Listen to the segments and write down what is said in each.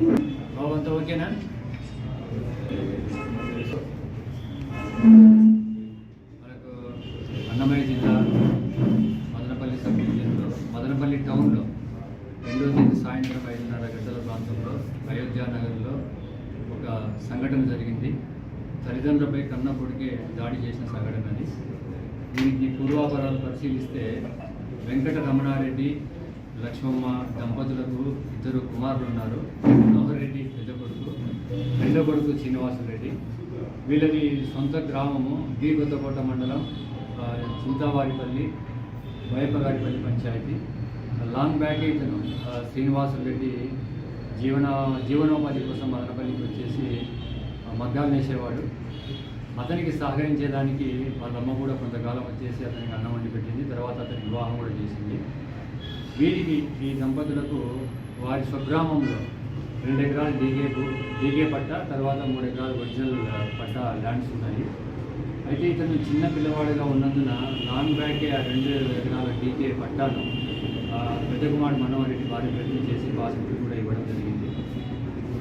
బాబు అంతా ఓకేనా? మనకు అన్నమయ్య జిల్లా మదనపల్లి సబ్ డివిజన్లో మదనపల్లి టౌన్లో రెండో తేదీ సాయంత్రం ఐదున్నర గంటల ప్రాంతంలో అయోధ్య నగర్లో ఒక సంఘటన జరిగింది. తల్లిదండ్రులపై కన్న కొడుకే దాడి చేసిన సంఘటన అది. దీనికి పూర్వాపరాలు పరిశీలిస్తే వెంకట రమణారెడ్డి లక్ష్మమ్మ దంపతులకు ఇద్దరు కుమారులు ఉన్నారు మనోహర్ రెడ్డి పెద్ద కొడుకు రెండో కొడుకు శ్రీనివాసరెడ్డి వీళ్ళది సొంత గ్రామము బి కొత్తకోట మండలం చింతావారిపల్లి వైపగారిపల్లి పంచాయతీ. లాంగ్ బ్యాక్ ఇతను శ్రీనివాసరెడ్డి జీవన జీవనోపాధి కోసం మదనపల్లికి వచ్చేసి మగ్గాలు నేసేవాడు. అతనికి సహకరించేదానికి వాళ్ళమ్మ కూడా కొంతకాలం వచ్చేసి అతనికి అన్నం వండి పెట్టింది. తర్వాత అతనికి వివాహం కూడా చేసింది. వీరికి ఈ దంపతులకు వారి స్వగ్రామంలో రెండు ఎకరాలు డీగే భూ- డీగే పట్ట తర్వాత మూడు ఎకరాలు ఒరిజినల్ పట్ట ల్యాండ్స్ ఉన్నాయి. అయితే ఇతను చిన్న పిల్లవాడుగా ఉన్నందున నాన్ బ్యాకే ఆ రెండు ఎకరాల డీకే పట్టాను పెద్ద కుమారుడు మనోహరెడ్డి వారి ప్రయత్నం చేసి పాస్బుక్ కూడా ఇవ్వడం జరిగింది.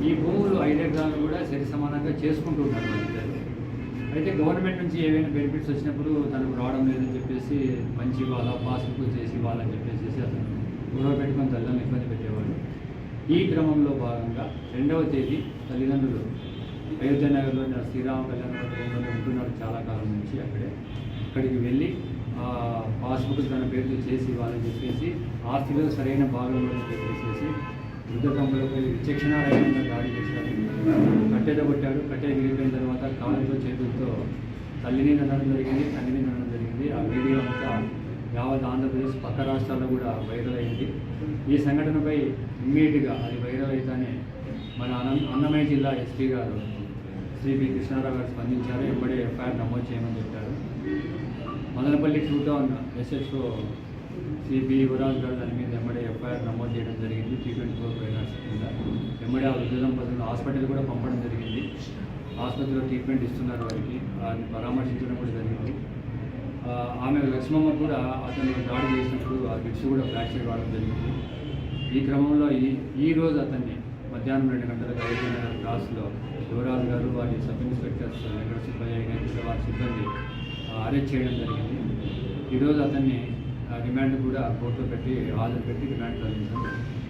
ఈ భూములు ఐదు ఎకరాలు కూడా సరి సమానంగా చేసుకుంటూ ఉన్నారు అయితే గవర్నమెంట్ నుంచి ఏవైనా బెనిఫిట్స్ వచ్చినప్పుడు తనకు రావడం లేదని చెప్పేసి మంచి వాళ్ళ పాస్బుక్ చేసి వాళ్ళని చెప్పేసి అతను గొడవ పెట్టుకొని తల్లిదండ్రులు ఇబ్బంది పెట్టేవాడు ఈ క్రమంలో భాగంగా రెండవ తేదీ తల్లిదండ్రులు అయోధ్య నగర్లో శ్రీరామ కళ్యాణ ఉంటున్నారు చాలా కాలం నుంచి అక్కడే. అక్కడికి వెళ్ళి పాస్బుక్ తన పేరుతో చేసి ఇవ్వాలని చెప్పేసి ఆస్తిలో సరైన భాగంలో చెప్పేసి వృద్ధ దంపతులపై విచక్షణారహితంగా దాడి చేశారు. కట్టెద కొట్టాడు కట్టె విరిగిపోయిన తర్వాత కాళ్ళతో చేతులతో తల్లిని నడడం జరిగింది తల్లిని నడడం జరిగింది. ఆ వీడియో అంతా యావత్ ఆంధ్రప్రదేశ్ పక్క రాష్ట్రాల్లో కూడా వైరల్ అయింది. ఈ సంఘటనపై ఇమ్మీడియట్గా అది వైరల్ అయితేనే మన అన్న అన్నమయ్య జిల్లా ఎస్పీ గారు శ్రీ పి కృష్ణారావు గారు స్పందించారు. ఎంబడే ఎఫ్ఐఆర్ నమోదు చేయమని చెప్పారు. మదనపల్లి టూ టౌన్ ఎస్ఎస్ఓ సిబి యువరాజ్ గారు దాని మీద ఎంబడే ఎఫ్ఐఆర్ నమోదు చేయడం జరిగింది. టీ ట్వంటీ ఫోర్ ఫైనాన్స్ కింద. ఎమ్మడే ఆ వృద్ధ దంపతులను హాస్పిటల్ కూడా పంపడం జరిగింది. ఆసుపత్రిలో ట్రీట్మెంట్ ఇస్తున్నారు వారికి. వారిని పరామర్శించడం కూడా జరిగింది. ఆమె లక్ష్మమ్మ కూడా అతను దాడి చేసినప్పుడు ఆ గిట్స్ కూడా ఫ్రాక్చర్ కావడం జరిగింది. ఈ క్రమంలో ఈ ఈ రోజు అతన్ని మధ్యాహ్నం రెండు గంటలకు ఐదు క్లాస్లో యువరాజు గారు వారి సబ్ ఇన్స్పెక్టర్స్ వెంకట సుబ్బయ్య గారి వారి సిబ్బంది అరెస్ట్ చేయడం జరిగింది. ఈరోజు అతన్ని ఆ, రిమాండ్ కూడా కోర్టులో పెట్టి హాజరు పెట్టి రిమాండ్ తొలగించడం జరిగింది